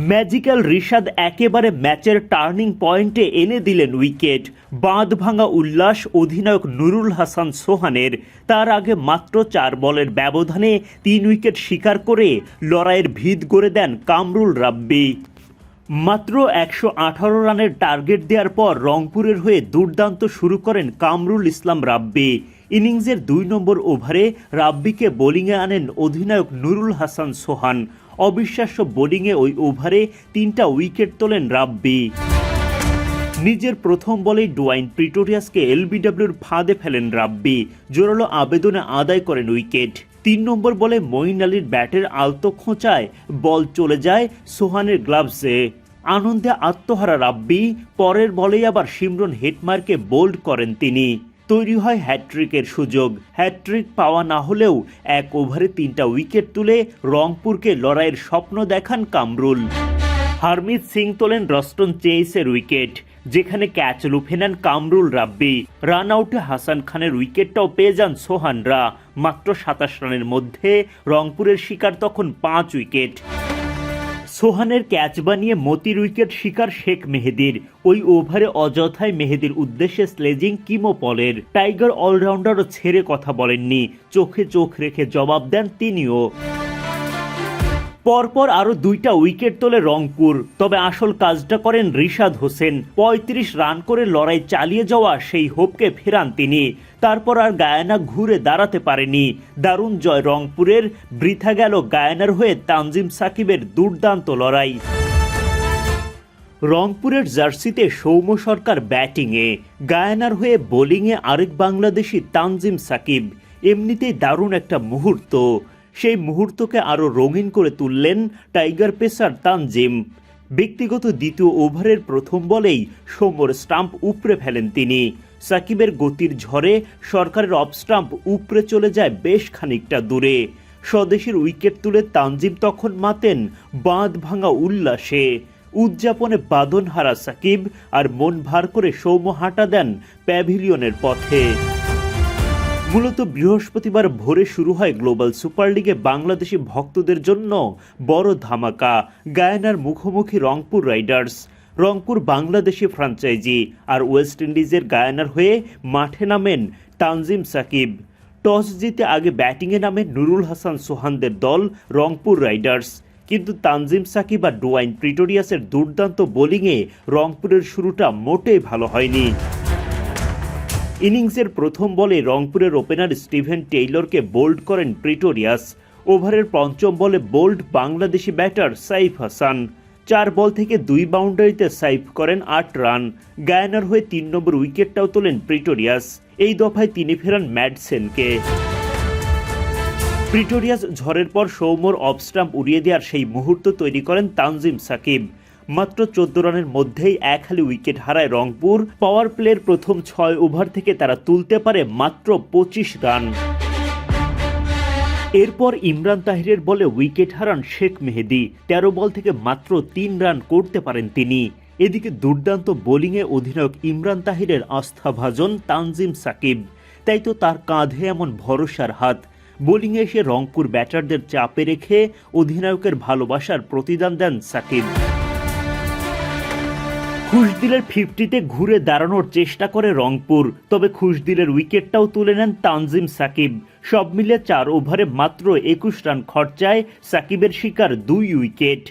Magical Rishad একেবারে ম্যাচের turning পয়েন্টে এনে দিলেন উইকেট। বাঁধ ভাঙা উল্লাস অধিনায়ক নুরুল হাসান সোহানের। তার আগে মাত্র চার বলের ব্যবধানে তিন উইকেট শিকার করে লড়াইয়ের ভিত গড়ে দেন কামরুল রাব্বি। মাত্র একশো আঠারো রানের টার্গেট দেওয়ার পর রংপুরের হয়ে দুর্দান্ত শুরু করেন কামরুল ইসলাম রাব্বি। ইনিংসের দুই নম্বর ওভারে রাব্বিকে বোলিংয়ে আনেন অধিনায়ক নুরুল হাসান সোহান। অবিশ্বাস্য বোলিংয়ে ওই ওভারে তিনটা উইকেট তোলেন রাব্বি। নিজের প্রথম বলেই ডোয়াইন প্রিটোরিয়াসকে এলবিডব্লিউর ফাঁদে ফেলেন রাব্বি। জোরালো আবেদনে আদায় করেন উইকেট। তিন নম্বর বলে মঈন আলীর ব্যাটের আলতো খোঁচায় বল চলে যায় সোহানের গ্লাভসে। আনন্দে আত্মহারা রাব্বি, পরের বলেই আবার সিমরন হেটমারকে বোল্ড করেন তিনি। তৈরি হয় হ্যাট্রিকের সুযোগ। হ্যাট্রিক পাওয়া না হলেও এক ওভারে তিনটা উইকেট তুলে রংপুরকে লড়াইয়ের স্বপ্ন দেখান কামরুল। হারমিত সিং তোলেন রস্টন চেইসের উইকেট, যেখানে ক্যাচ লুফে নেন কামরুল রাব্বি। রান আউটে হাসান খানের উইকেটটাও পেয়ে যান সোহানরা। মাত্র সাতাশ রানের মধ্যে রংপুরের শিকার তখন পাঁচ উইকেট। সোহানের ক্যাচ বানিয়ে মতির উইকেট শিকার শেখ মেহেদির। ওই ওভারে অযথায় মেহেদির উদ্দেশ্যে স্লেজিং কিমো পলের। টাইগার অলরাউন্ডারও ছেড়ে কথা বলেননি। চোখে চোখ রেখে জবাব দেন তিনিও। পরপর আরও দুইটা উইকেট তোলে রংপুর। তবে আসল কাজটা করেন রিশাদ হোসেন। ৩৫ রান করে লড়াই চালিয়ে যাওয়া সেই হোপকে ফেরান তিনি। তারপর আর গায়ানা ঘুরে দাঁড়াতে পারেনি। দারুণ জয় রংপুরের, বৃথা গেল গায়ানার হয়ে তানজিম সাকিবের দুর্দান্ত লড়াই। রংপুরের জার্সিতে সৌম্য সরকার ব্যাটিংয়ে। গায়ানার হয়ে বোলিংয়ে আরেক বাংলাদেশি তানজিম সাকিব। এমনিতেই দারুণ একটা মুহূর্ত। সেই মুহূর্তকে আরও রঙিন করে তুললেন টাইগার পেসার তানজিম ব্যক্তিগত দ্বিতীয় ওভারের প্রথম বলেই সৌম্যর স্টাম্প উপড়ে ফেলেন তিনি। সাকিবের গতির ঝড়ে সরকারের অফ স্টাম্প উপড়ে চলে যায় বেশ খানিকটা দূরে। স্বদেশের উইকেট তুলে তানজিম তখন মাতেন বাঁধ ভাঙা উল্লাসে। উদযাপনে বাদনহারা সাকিব আর মন ভার করে সৌম্য হাঁটা দেন প্যাভিলিয়নের পথে। মূলত বৃহস্পতিবার ভোরে শুরু হয় গ্লোবাল সুপার লিগে বাংলাদেশি ভক্তদের জন্য বড় ধামাকা, গায়ানার মুখোমুখি রংপুর রাইডার্স। রংপুর বাংলাদেশি ফ্রাঞ্চাইজি আর ওয়েস্ট ইন্ডিজের গায়ানার হয়ে মাঠে নামেন তানজিম সাকিব। টস জিতে আগে ব্যাটিংয়ে নামে নুরুল হাসান সোহানদের দল রংপুর রাইডার্স। কিন্তু তানজিম সাকিব আর ডোয়াইন প্রিটোরিয়াসের দুর্দান্ত বোলিংয়ে রংপুরের শুরুটা মোটেই ভালো হয়নি। ইনিংসের প্রথম বলে রংপুরের ওপেনার স্টিভেন টেইলরকে বোল্ড করেন প্রিটোরিয়াস। ওভারের পঞ্চম বলে বোল্ড বাংলাদেশি ব্যাটার সাইফ হাসান। চার বল থেকে দুই বাউন্ডারিতে সাইফ করেন আট রান। গায়ানার হয়ে তিন নম্বর উইকেটটাও তোলেন প্রিটোরিয়াস। এই দফায় তিনি ফেরান ম্যাডসেনকে। প্রিটোরিয়াস ঝড়ের পর সৌম্যর অফ স্টাম্প উড়িয়ে দেওয়ার সেই মুহূর্ত তৈরি করেন তানজিম সাকিব। মাত্র চোদ্দ রানের মধ্যেই এক হালি উইকেট হারায় রংপুর। পাওয়ার প্লের প্রথম ছয় ওভার থেকে তারা তুলতে পারে মাত্র পঁচিশ রান। এরপর ইমরান তাহিরের বলে উইকেট হারান শেখ মেহেদি। তেরো বল থেকে মাত্র তিন রান করতে পারেন তিনি। এদিকে দুর্দান্ত বোলিংয়ে অধিনায়ক ইমরান তাহিরের আস্থাভাজন তানজিম সাকিব। তাই তো তার কাঁধে এমন ভরসার হাত। বোলিংয়ে এসে রংপুর ব্যাটারদের চাপে রেখে অধিনায়কের ভালোবাসার প্রতিদান দেন সাকিব। খুশদিলের ফিফটিতে ঘুরে দাঁড়ানোর চেষ্টা করে রংপুর, তবে খুশদিলের উইকেটটাও তুলে নেন তানজিম সাকিব। সব মিলে চার ওভারে মাত্র একুশ রান খরচায় সাকিবের শিকার দুই উইকেট।